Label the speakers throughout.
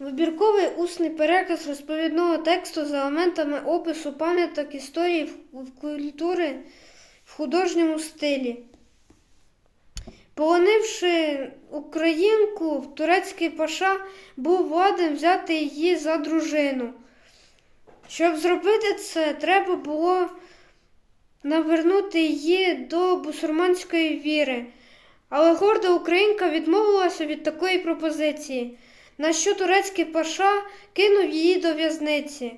Speaker 1: Вибірковий усний переказ розповідного тексту з елементами опису пам'яток історії культури в художньому стилі. Полонивши українку, турецький паша був владен взяти її за дружину. Щоб зробити це, треба було навернути її до бусурманської віри. Але горда українка відмовилася від такої пропозиції, на що турецький паша кинув її до в'язниці.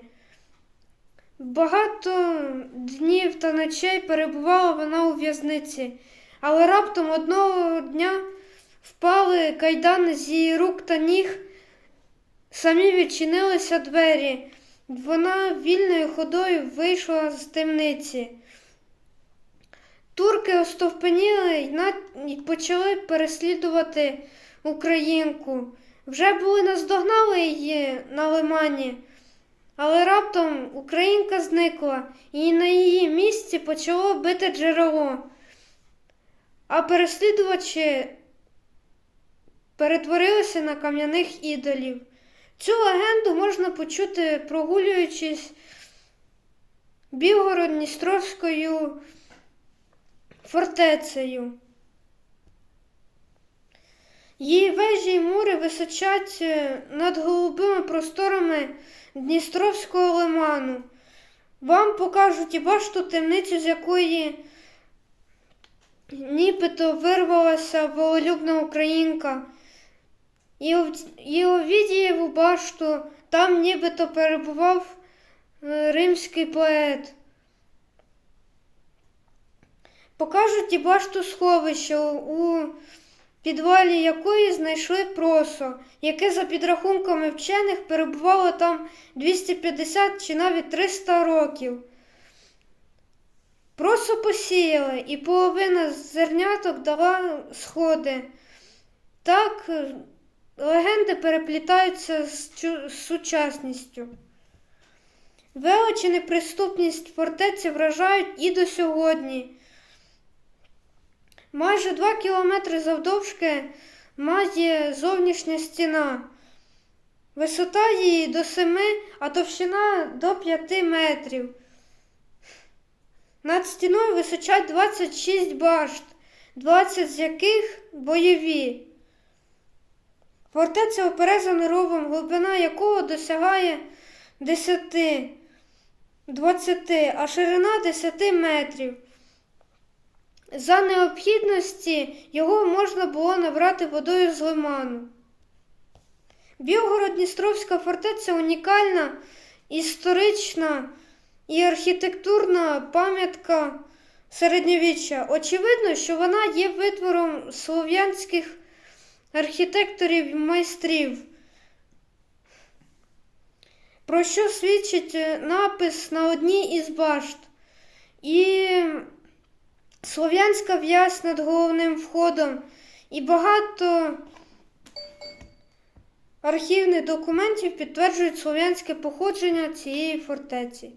Speaker 1: Багато днів та ночей перебувала вона у в'язниці, але раптом одного дня впали кайдани з її рук та ніг, самі відчинилися двері. Вона вільною ходою вийшла з темниці. Турки остовпеніли й почали переслідувати українку. Вже були наздогнали її на лимані, але раптом українка зникла, і на її місці почало бити джерело. А переслідувачі перетворилися на кам'яних ідолів. Цю легенду можна почути, прогулюючись Білгород-Дністровською фортецею. Її вежі мури височать е, над голубими просторами Дністровського лиману. Вам покажуть і башту темницю, з якої нібито вирвалася волелюбна українка. І І Овідієву башту там нібито перебував е, римський поет. Покажуть і башту сховища, у підвалі якої знайшли просо, яке за підрахунками вчених перебувало там 250 чи навіть 300 років. Просо посіяли, і половина зерняток дала сходи. Так легенди переплітаються з, сучасністю. Велич і неприступність фортеці вражають і до сьогодні. Майже два кілометри завдовжки має зовнішня стіна. Висота її до 7, а товщина до 5 метрів. Над стіною височать 26 башт, 20 з яких бойові. Фортеця оперезана ровом, глибина якого досягає 10, 20, а ширина 10 метрів. За необхідності його можна було набрати водою з лиману. Білгород-Дністровська фортеця унікальна, історична і архітектурна пам'ятка середньовіччя. Очевидно, що вона є витвором слов'янських архітекторів і майстрів, про що свідчить напис на одній із башт. І слов'янська в'язь над головним входом і багато архівних документів підтверджують слов'янське походження цієї фортеці.